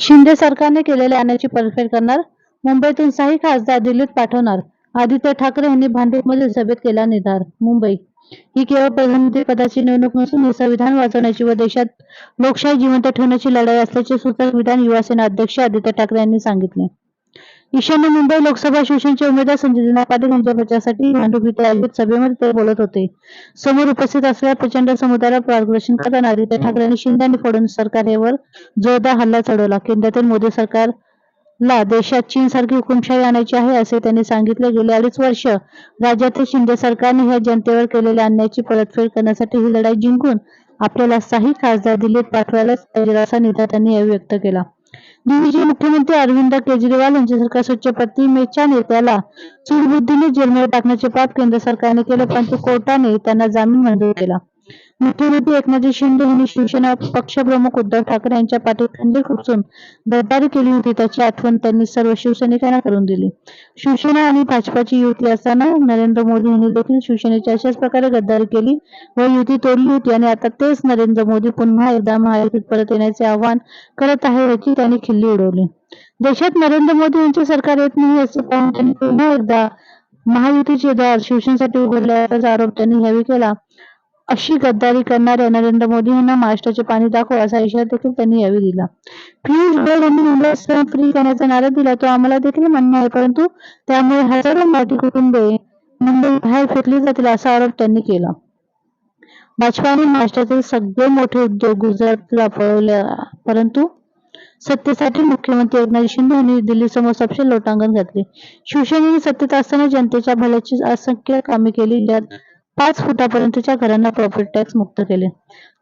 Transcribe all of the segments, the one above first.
शिंदे सरकारने केलेल्या अन्यायाची परतफेड करणार मुंबईतून सहा खासदार दिल्लीत पाठवणार आदित्य ठाकरे यांनी भांडूपमधील सभेत केला निर्धार मुंबई. ही केवळ प्रधानमंत्री पदाची निवडणूक नसून ही संविधान वाचवण्याची व देशात लोकशाही जिवंत ठेवण्याची लढाई असल्याचे सूचक विधान युवासेना अध्यक्ष आदित्य ठाकरे यांनी सांगितले. ईशान्य मुंबई लोकसभा शिवसेनेचे उमेदवार संजय पाटील यांच्या प्रचारासाठी भांडूप इथे आयोजित सभेमध्ये ते बोलत होते. समोर उपस्थित असलेल्या प्रचंड समुदायाला मार्गदर्शन करताना आदित्य ठाकरे यांनी शिंदे आणि फडणवीस सरकारवर जोरदार हल्ला चढवला. केंद्रातील मोदी सरकारला देशात चीन सारखी हुकुमशाही आणायची आहे असे त्यांनी सांगितले. गेले अडीच वर्ष राज्यातील शिंदे सरकारने ह्या जनतेवर केलेल्या अन्यायाची परतफेड करण्यासाठी ही लढाई जिंकून आपल्याला काही खासदार दिल्लीत पाठवायला पाहिजे असा निर्धार त्यांनी यावेळी व्यक्त केला. दिल्लीचे मुख्यमंत्री अरविंद केजरीवाल यांच्यासारख्या स्वच्छ प्रतिमेच्या नेत्याला सूडबुद्धीने जेलमध्ये टाकण्याचे पाप केंद्र सरकारने केले परंतु कोर्टाने त्यांना जामीन मंजूर केला. मुख्यमंत्री एकनाथ शिंदे यांनी शिवसेना पक्षप्रमुख उद्धव ठाकरे यांच्या पाठीत खंजीर खुपसून गद्दारी केली होती. त्याची आठवण त्यांनी सर्व शिवसैनिकांना करून दिली. शिवसेना आणि भाजपाची युती असताना नरेंद्र मोदी यांनी देखील शिवसेनेची अशाच प्रकारे गद्दारी केली व युती तोडली होती. आणि आता तेच नरेंद्र मोदी पुन्हा एकदा महायुतीत परत येण्याचे आव्हान करत आहे याची त्यांनी खिल्ली उडवली. देशात नरेंद्र मोदी यांचे सरकार येत नाही असे पाहून त्यांनी पुन्हा एकदा महायुतीचे दार शिवसेनेसाठी उघडले. असल्याचा आरोप त्यांनी यावेळी केला. अशी गद्दारी करणाऱ्या नरेंद्र मोदी यांना महाराष्ट्राचे पाणी दाखव असा इशारा देखील त्यांनी यावेळी दिला. पियुष गोयल यांनी मुंबई स्वयं फ्री करण्याचा नारा दिला तो आम्हाला देखील मान्य आहे. परंतु त्यामुळे हजारो मराठी कुटुंबे मुंबई बाहेर फेकली जातील असा आरोप त्यांनी केला. भाजपाने महाराष्ट्रातील सगळे मोठे उद्योग गुजरातला पळवले परंतु सत्तेसाठी मुख्यमंत्री एकनाथ शिंदे यांनी दिल्ली समोर सपशेल लोटांगण घातले. शिवसेनेने सत्तेत असताना जनतेच्या भल्याची असंख्य कामे केली ज्यात पाच फुटापर्यंतच्या घरांना प्रॉपर्टी टॅक्स मुक्त केले.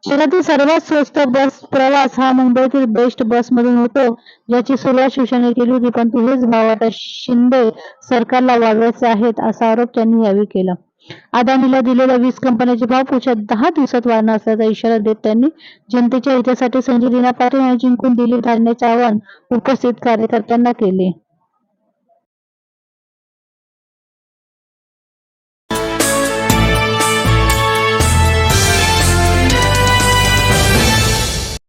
जगातील सर्वात स्वस्त बस प्रवास हा मुंबईतील बेस्ट बस मधून होतो ज्याची सुरुवात शिवसेनेने केली होती पण हेच भाव आता शिंदे सरकारला वाढवायचे आहेत असा आरोप त्यांनी यावेळी केला. अदानीला दिलेल्या वीज कंपन्याचे भाव पुढच्या दहा दिवसात वाढणार असल्याचा इशारा देत त्यांनी जनतेच्या हितासाठी संजय दिना पाटील यांनी जिंकून दिली धाडण्याचे आवाहन उपस्थित कार्यकर्त्यांना केले.